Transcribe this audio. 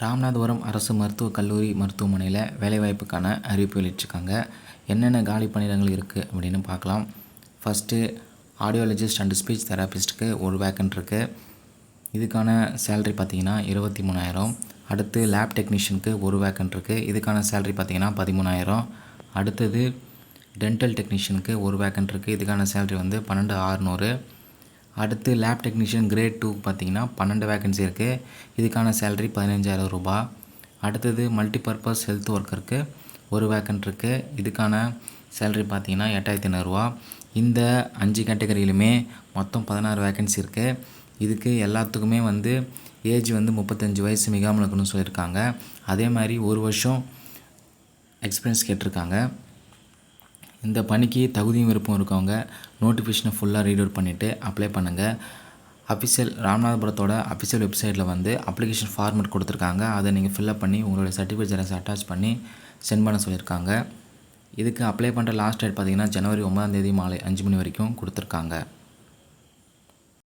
ராமநாதபுரம் அரசு மருத்துவக் கல்லூரி மருத்துவமனையில் வேலைவாய்ப்புக்கான அறிவிப்பு வெளியிட்டிருக்காங்க. என்னென்ன காலி பணியிடங்கள் இருக்குது அப்படின்னு பார்க்கலாம். ஃபஸ்ட்டு ஆடியோலஜிஸ்ட் அண்ட் ஸ்பீச் தெராபிஸ்ட்டுக்கு ஒரு வேக்கன்ட் இருக்குது இதுக்கான சேலரி பார்த்திங்கன்னா இருபத்தி மூணாயிரம். அடுத்து லேப் டெக்னீஷியனுக்கு ஒரு வேக்கன்ட் இருக்குது இதுக்கான சேலரி பார்த்திங்கன்னா பதிமூணாயிரம். அடுத்தது டென்டல் டெக்னீஷியனுக்கு ஒரு வேக்கன்ட் இருக்குது இதுக்கான சேலரி வந்து பன்னெண்டு ஆறுநூறு. அடுத்து லேப் டெக்னீஷியன் கிரேட் டூ பார்த்தீங்கன்னா பன்னெண்டு வேகன்சி இருக்குது இதுக்கான சேலரி பதினஞ்சாயிரம் ரூபாய் அடுத்தது மல்டிபர்பஸ் ஹெல்த் ஒர்க்கருக்கு ஒரு வேக்கன்ட் இருக்குது இதுக்கான சேலரி பார்த்திங்கன்னா எட்டாயிரத்தி ஐநூறுரூவா இந்த அஞ்சு கேட்டகரியிலுமே மொத்தம் பதினாறு வேக்கன்சி இருக்குது இதுக்கு எல்லாத்துக்குமே வந்து ஏஜ் வந்து முப்பத்தஞ்சு வயசு மிகாமல் இருக்கணும்னு சொல்லியிருக்காங்க. அதே மாதிரி ஒரு வருஷம் எக்ஸ்பீரியன்ஸ் கேட்டிருக்காங்க. இந்த பணிக்கு தகுதியும் விருப்பம் இருக்கவங்க நோட்டிஃபிகேஷனை ஃபுல்லாக ரீட் அவுட் பண்ணிவிட்டு அப்ளை பண்ணுங்கள் அஃபிஷியல் ராமநாதபுரத்தோட அஃபிஷியல் வெப்சைட்டில் வந்து அப்ளிகேஷன் ஃபார்மேட் கொடுத்துருக்காங்க. அதை நீங்கள் ஃபில்அப் பண்ணி உங்களுடைய சர்டிஃபிகேட் ஜெராக்ஸ் அட்டாச் பண்ணி சென்ட் பண்ண சொல்லியிருக்காங்க. இதுக்கு அப்ளை பண்ணுற லாஸ்ட் டேட் பார்த்தீங்கன்னா ஜனவரி ஒன்பதாம் தேதி மாலை அஞ்சு மணி வரைக்கும் கொடுத்துருக்காங்க.